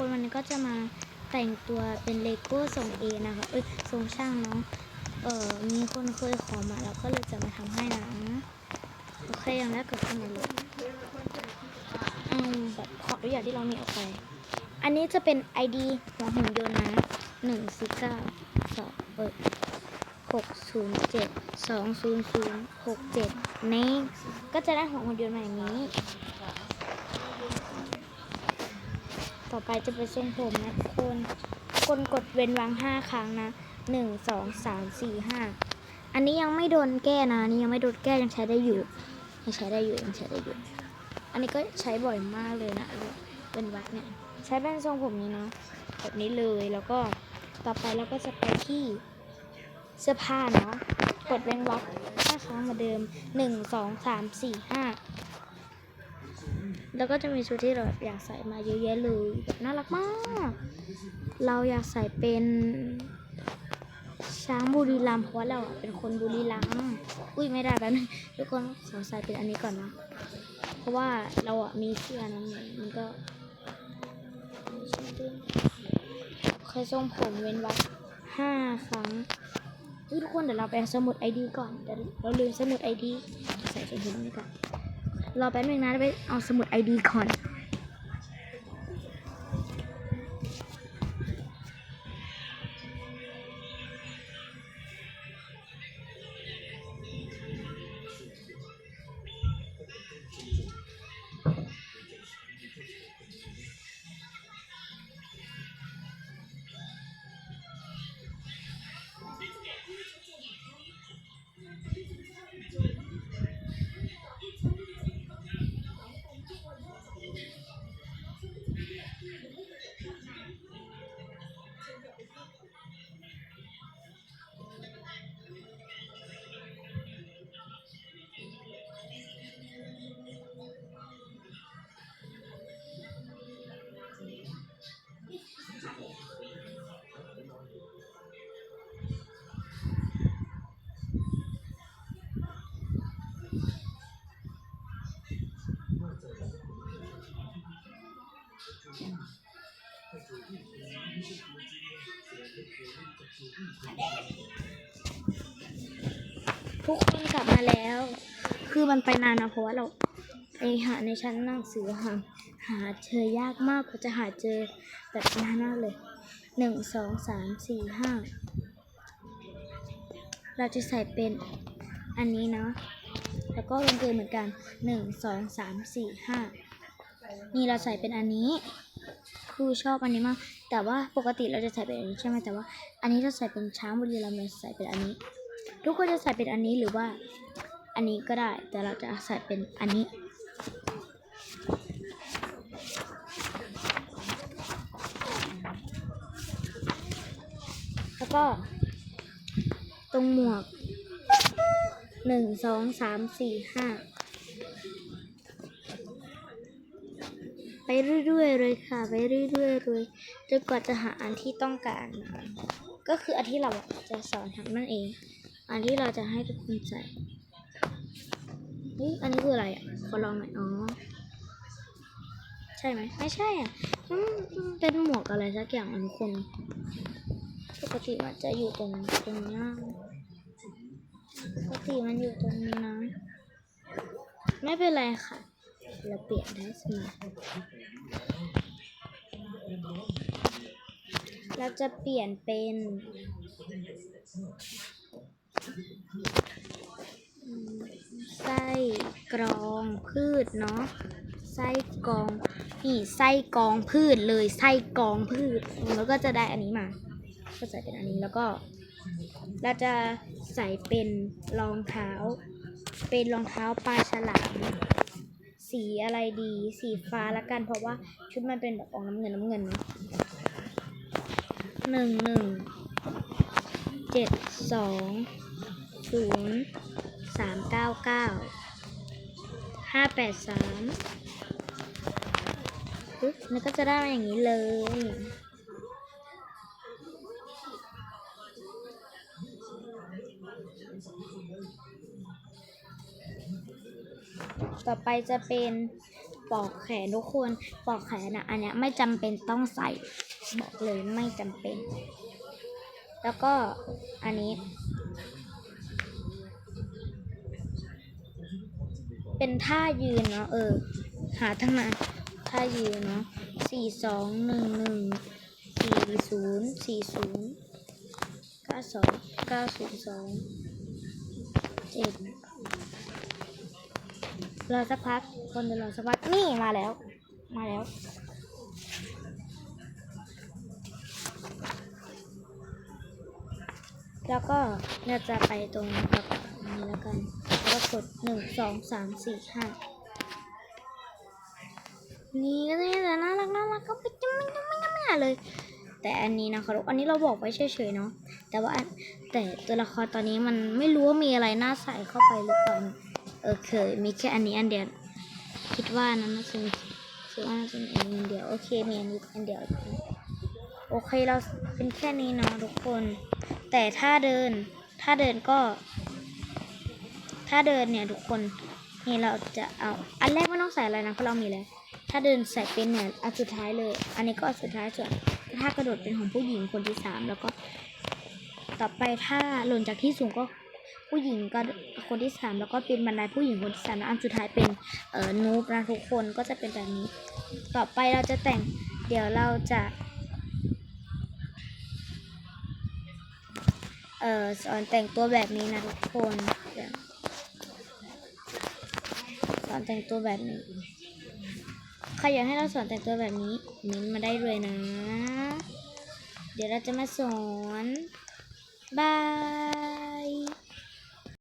คนวันนี้ก็จะมาแต่งตัวเป็นเลโก้ทรงเอนะคะ เอ้ยทรงช่างเนาะเออมีคนเคยขอมาแล้วก็เลยจะมาทำให้นะโอเคอย่างแรกเกิดขึ้นมาเลยอืมแบบขอตัวอย่างที่เรามีออกไป อันนี้จะเป็น ID หัวหุ่นยนต์นะหนึ่งสี่เก้าสองเออหกศูนย์เจ็ดสองศูนย์ศูนย์หกเจ็ดนี่ก็จะได้หัวหุ่นยนต์มาอย่างนี้ ต่อไปจะเป็นทรงผมนะทุกคนคนกดเว้นวรรคห้าครั้งนะหนึ่งสองสามสี่ห้าอันนี้ยังไม่โดนแก้นะอันนี้ยังไม่โดนแก้ยังใช้ได้อยู่ยังใช้ได้อยู่ยังใช้ได้อยู่ อันนี้ก็ใช้บ่อยมากเลยนะเป็นวักเนี่ยใช้เป็นทรงผมนี้เนาะแบบนี้เลยแล้วก็ต่อไปเราก็จะไปที่เสื้อผ้าเนาะกดเว้นวรรคห้าครั้งเหมือนเดิมหนึ่งสองสามสี่ห้า แล้วก็จะมีชุดที่เราอยากใส่มาเยอะแยะเลยแบบน่ารักมาก เราอยากใส่เป็นช้างบุรีรัมย์เพราะว่าเราอะเป็นคนบุรีรัมย์อุ้ยไม่ได้แบบนึงทุกคนขอใส่เป็นอันนี้ก่อนนะ เพราะว่าเราอะมีเสื้อนั้นมันก็เคยทรงผมเว้นวักห้าครั้งอุ๊ยทุกคนเดี๋ยวเราไปสมุดไอดีก่อนเดี๋ยวเราลืมสมุดไอดีใส่เป็นนี้ก่อน รอแป๊บนึงนะไปเอาสมุดไอดีก่อน ทุกคนกลับมาแล้ว คือมันไปนานนะเพราะว่าเราไปหาในชั้นหนังสือหาหาเจอยากมากกว่าจะหาเจอแบบนานมากเลยหนึ่งสองสามสี่ห้าเราจะใส่เป็นอันนี้เนาะแล้วก็ลงเกินเหมือนกันหนึ่งสองสามสี่ห้านี่เราใส่เป็นอันนี้ ครูชอบอันนี้มาก แต่ว่าปกติเราจะใส่เป็นอันนี้ใช่ไหมแต่ว่า อันนี้เราใส่เป็นช้างบุรีรัมย์เราใส่เป็นอันนี้ ทุกคนจะใส่เป็นอันนี้หรือว่า อันนี้ก็ได้ แต่เราจะใส่เป็นอันนี้แล้วก็ตรงหมวกหนึ่งสองสามสี่ห้า ไปเรื่อยๆเลยค่ะ ไปเรื่อยๆเลยจนกว่าจะหาอันที่ต้องการนะคะก็คืออันที่เราจะสอนทำนั่นเอง อันที่เราจะให้ทุกคนใส่เฮ้ยอันนี้คืออะไรอะขอลองหน่อยอ๋อใช่ไหมไม่ใช่อะอืมเป็นหมวกอะไรสักอย่างอันคนปกติมันจะอยู่ตรงตรงนี้ปกติมันอยู่ตรงนี้นะไม่เป็นไรค่ะ เราเปลี่ยนได้เสมอเราจะเปลี่ยนเป็นไส้กรองพืชเนาะไส้กรองนี่ไส้กรองพืชเลยไส้กรองพืชแล้วก็จะได้อันนี้มา ก็ใส่เป็นอันนี้แล้วก็ เราจะใส่เป็นรองเท้า เป็นรองเท้าปลาฉลาม สีอะไรดี สีฟ้าละกัน เพราะว่าชุดมันเป็นแบบออกน้ำเงินน้ำเงินหนึ่งหนึ่งเจ็ดสองศูนย์สามเก้าเก้าห้าแปดสามแล้วก็จะได้มาอย่างนี้เลย ต่อไปจะเป็นปอกแขนทุกคนปอกแขนนะอันเนี้ยไม่จำเป็นต้องใส่บอกเลยไม่จำเป็น แล้วก็อันนี้ เป็นท่ายืนเนาะเออ หาทั้งนั้นท่ายืนเนาะสี่สองหนึ่งหนึ่งสี่ศูนย์สี่ศูนย์เก้าสองเก้าศูนย์สองเจ็ด รอสักพัก คนจะรอสักพัก นี่มาแล้ว มาแล้ว แล้วก็เราจะไปตรงกระเป๋านี้แล้วกัน แล้วก็กดหนึ่งสองสามสี่ห้านี่ก็ได้แต่น่ารักน่ารักก็ไปจะไม่จะไม่จะไม่เลย แต่อันนี้นะคะอันนี้เราบอกไว้เฉยๆเนาะแต่ว่าแต่ตัวละครตอนนี้มันไม่รู้ว่ามีอะไรน่าใส่เข้าไปหรือเปล่า ออเคยมีแค่อันนี้อันเดียว คิดว่านั้นน่าจะมีคิดว่าน่าจะมีอันอันเดียว โอเค มีอันนี้อันเดียว โอเค เราเป็นแค่นี้เนาะทุกคน แต่ถ้าเดิน ถ้าเดินก็ ถ้าเดินเนี่ยทุกคน นี่เราจะเอา อันแรกไม่ต้องใส่อะไรนะ เพราะเรามีแล้ว ถ้าเดินใส่เป็นเนี่ย อันสุดท้ายเลย อันนี้ก็อันสุดท้ายส่วนถ้ากระโดดเป็นของผู้หญิงคนที่สามแล้วก็ ต่อไปถ้าหล่นจากที่สูงก็ ผู้หญิงก็คนที่สามแล้วก็เป็นบันไดผู้หญิงคนที่สามแล้วอันสุดท้ายเป็นเอ่อนูบนะทุกคนก็จะเป็นแบบนี้ ต่อไปเราจะแต่งเดี๋ยวเราจะเอ่อสอนแต่งตัวแบบนี้นะทุกคนสอนแต่งตัวแบบนี้ใครอยากให้เราสอนแต่งตัวแบบนี้ม้นมาได้เลยนะ เดี๋ยวเราจะมาสอนบาย